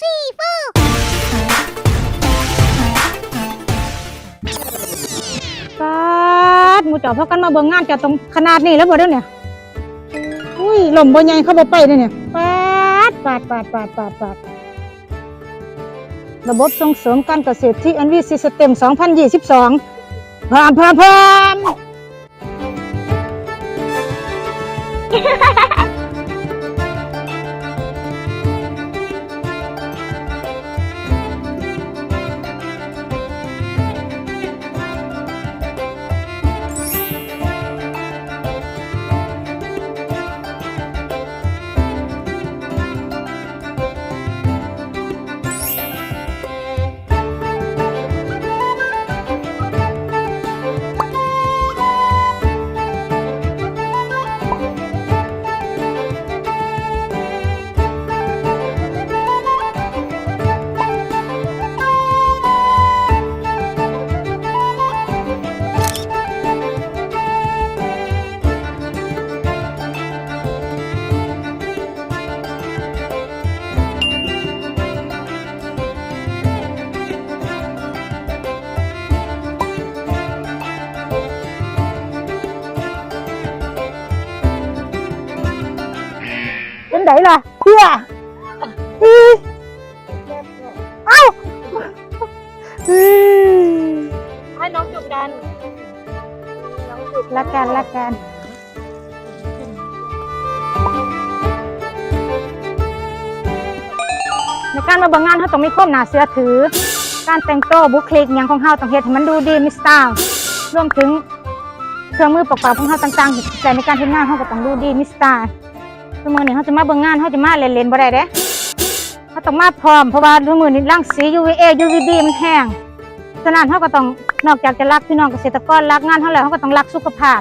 three ปาดมูเจ่อพอกันมาเบิ่งงานจะตรงขนาดนี้แล้วบ่เด้อเนี่ยอุ้ยหล่มบ่ใหญ่เขาบ่ไปเด้เนี่ยปาดปาดปาดปาดปาดปาดระบบส่งเสริมการเกษตรที่ NV System 2022พร้อมพร้อมพร้อม เป็นไดล่ะเพื่ออีเอ้าอืมให้น้องจุกกันน้องจุกละกันละกันในการมาเบิ่งงานเขาต้องมีความน่าเชื่อถือ การแต่งตัวบุคลิกอย่างของเขาต้องเฮ็ดให้มันดูดีมีสไตล์รวมถึงเครื่องมือประกอบของเขาต่างๆแต่ในการทำงานเขาก็ต้องดูดีมีสไตล์ ทุกมือนี่เขาจะมาเบิ่งงานเขาจะมาเล่นๆบ่ได้เด้เขาต้องมาพร้อมเพราะว่าทุกมือนี่ร่างสี UVA UVB มันแห้งฉะนั้นเขาก็ต้องนอกจากจะรักพี่น้องเกษตรกรรักงานเขาแล้วเขาก็ต้องรักสุขภาพ